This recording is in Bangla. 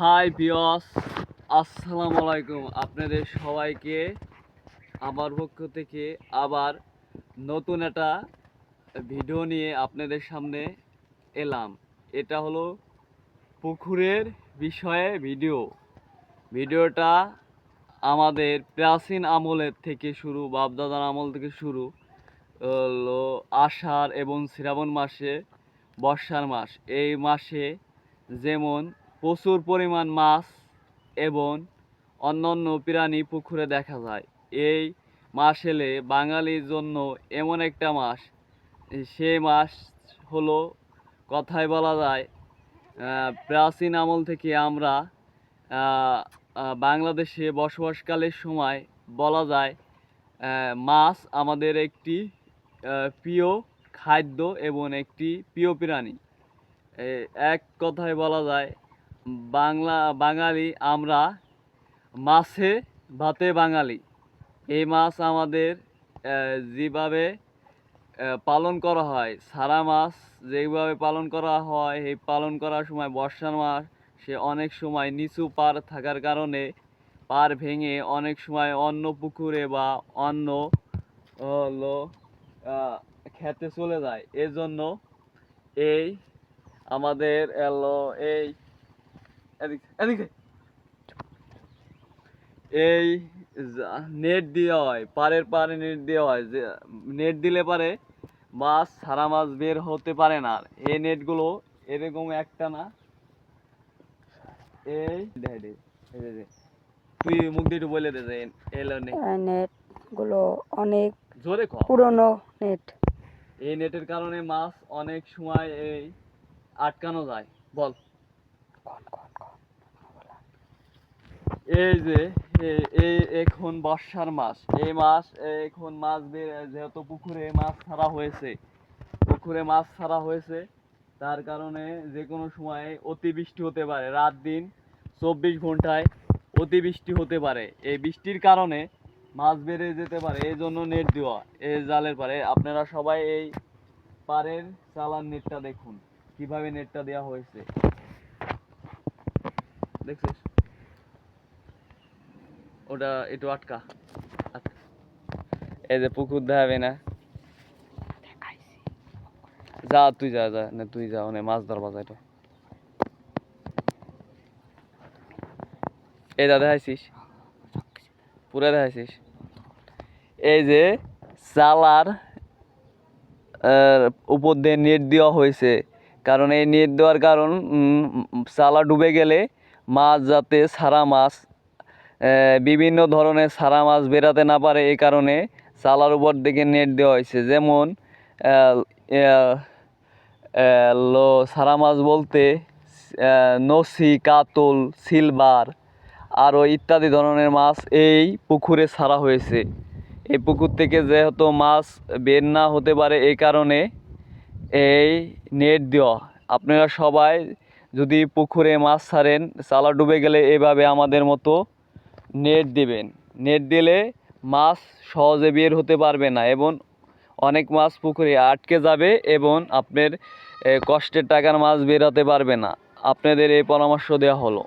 হাই বিয়স আসসালামু আলাইকুম আপনাদের সবাইকে। আমার পক্ষ থেকে আবার নতুন একটা ভিডিও নিয়ে আপনাদের সামনে এলাম। এটা হলো পুকুরের বিষয়ে ভিডিও। ভিডিওটা আমাদের প্রাচীন আমলের থেকে শুরু, বাপদাদার আমল থেকে শুরু, হলো আষাঢ় এবং শ্রাবণ মাসে, বর্ষার মাস। এই মাসে যেমন প্রচুর পরিমাণ মাছ এবং অন্যান্য প্রাণী পুকুরে দেখা যায়। এই মাস এলে বাঙালির জন্য এমন একটা মাস সে মাস হলো, কথায় বলা যায় প্রাচীন আমল থেকে আমরা বাংলাদেশে বসবাসকালের সময় বলা যায় মাছ আমাদের একটি প্রিয় খাদ্য এবং একটি প্রিয় প্রাণী। এক কথায় বলা যায় বাংলা, বাঙালি আমরা মাছে ভাতে বাঙালি। এই মাছ আমাদের যেভাবে পালন করা হয়, সারা মাছ যেভাবে পালন করা হয়, এই পালন করার সময় বর্ষার মাস সে অনেক সময় নিচু পার থাকার কারণে পার ভেঙে অনেক সময় অন্য পুকুরে বা অন্য হলো খেতে চলে যায়। এজন্য এই আমাদের এলো এই এই নেট দেওয়া হয় পাড়ের পাড়ে নেট দেওয়া হয়। যে নেট দিলে পারে মাছ সারা মাছ বের হতে পারে না। আর এই নেটগুলো এরকম একটা না। এই। তুই মুখ দিয়ে একটু বলে দে যে এলো নেট। গুলো অনেক জোরে পুরনো নেট। এই নেটের কারণে মাছ অনেক সময় এই আটকানো যায়। বল। এই যে এই এখন বর্ষার মাস। এই মাস এখন মাছ যেহেতু পুকুরে মাছ ছাড়া হয়েছে, পুকুরে মাছ ছাড়া হয়েছে, তার কারণে যে কোনো সময় অতিবৃষ্টি হতে পারে, রাত দিন চব্বিশ ঘন্টায় অতিবৃষ্টি হতে পারে। এই বৃষ্টির কারণে মাছ বেড়ে যেতে পারে এই জন্য নেট দেওয়া এই জালের পারে। আপনারা সবাই এই পারের চালান নেটটা দেখুন, কীভাবে নেটটা দেওয়া হয়েছে। দেখছিস? ওটা একটু আটকা। আটকা। এই যে পুকুর দেখাবে না? যা তুই যা যা না তুই যা মানে মাছ ধরবা যা এটা এই দা দেখাইছিস? পুরা দেখাইছিস? এই যে চালার উপর দিয়ে নেট দেওয়া হয়েছে। কারণ এই নেট দেওয়ার কারণ উম, চালা ডুবে গেলে মাছ যাতে সারা মাছ বিভিন্ন ধরনের সারা মাছ বেরাতে না পারে এই কারণে চালার উপর দিকে নেট দেওয়া হয়েছে। যেমন লো, সারা মাছ বলতে নসি, কাতল, সিলভার আরও ইত্যাদি ধরনের মাছ এই পুকুরে ছাড়া হয়েছে। এই পুকুর থেকে যেহেতু মাছ বের না হতে পারে এই কারণে এই নেট দেওয়া। আপনারা সবাই যদি পুকুরে মাছ ছাড়েন, চালা ডুবে গেলে এভাবে আমাদের মতো নেট দেবেন। নেট দিলে মাছ সহজে বের হতে পারবে না এবং অনেক মাছ পুকুরে আটকে যাবে এবং আপনার কষ্টের টাকার মাছ বেরোতে পারবে না। আপনাদের এই পরামর্শ দেওয়া হলো।